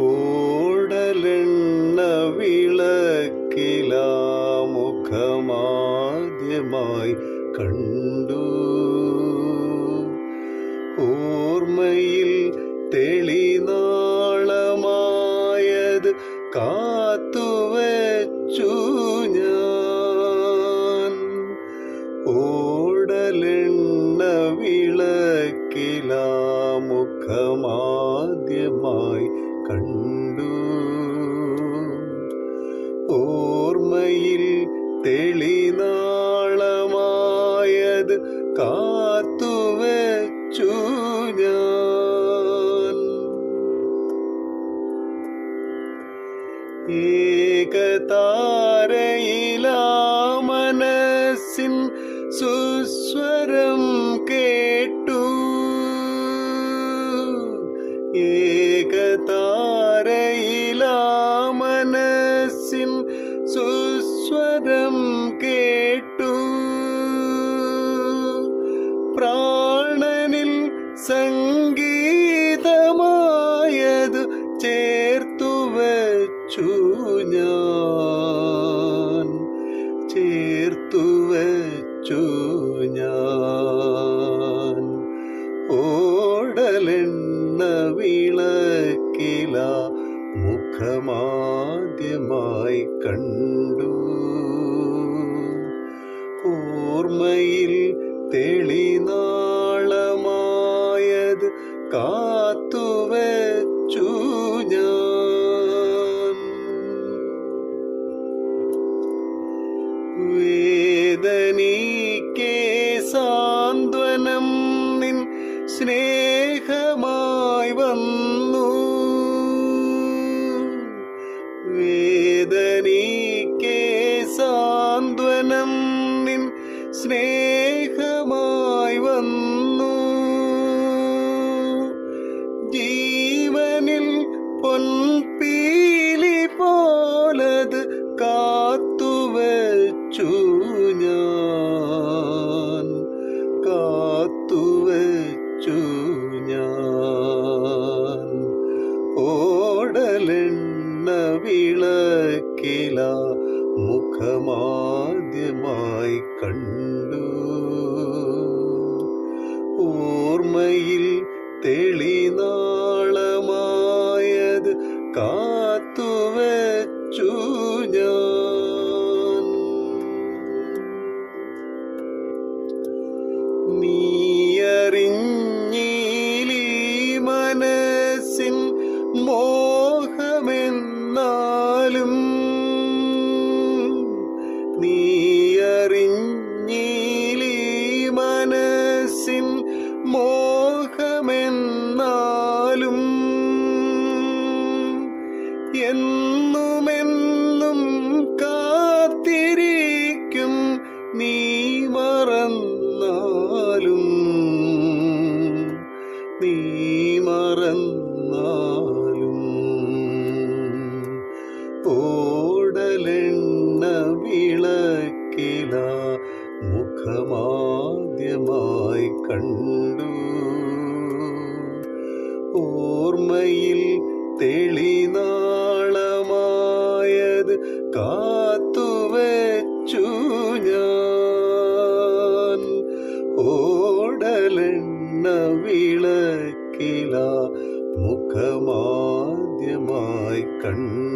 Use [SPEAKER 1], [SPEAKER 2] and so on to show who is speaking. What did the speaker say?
[SPEAKER 1] കൂടലെണ്ണ വിളക്കിലാമുഖമാദ്യമായി കണ്ടു. ഓർമ്മയിൽ തെളിനാളമായത് കാത്തുവച്ചു ഞാൻ. ഓടലെണ്ണ വിളക്കിലാമുഖമാദ്യമായി ഓർമ്മയിൽ തെളിനാളമായത് കാത്തുവച്ചു ഞാൻ. സുസ്വരം കേട്ടു. ഏകതാരയിലാ സുസ്വരം കേട്ടു. പ്രാണനിൽ സംഗീതമായത് ചേർത്തു വച്ചു ഞാൻ. ചേർത്തു വച്ചു ഞാൻ. ഓടലെണ്ണ വിളക്കില മുഖമാദ്യമായി കണ്ടു. ഓർമ്മയിൽ തെളിനാളമായത് കാത്തുവച്ചു ഞാൻ. സാന്ത്വനം നിൻ സ്നേഹമായി വന്നു. സ്നേഹമായി വന്നു. ജീവനിൽ പൊൻപീലി പോലത് കാത്തുവച്ചു ഞാൻ. കാത്തുവച്ചു ഞാൻ. ഓടലെണ്ണ മുഖമാദ്യമായി കണ്ടു. ഓർമ്മയിൽ തെളിനാളമായത് കാത്തുവച്ചു. എന്നുമെന്നും കാത്തിരിക്കും നീ മറന്നാലും. നീ മറന്നാലും. ഓടലെണ്ണ വിളക്കില മുഖമാദ്യമായി കണ്ടു. ഓർമ്മയിൽ തെളിനാളമായത് കാത്തുവച്ചു ഞാൻ. ഓടലെണ്ണ വിളക്കില മുഖമാദ്യമായി കണ്ടു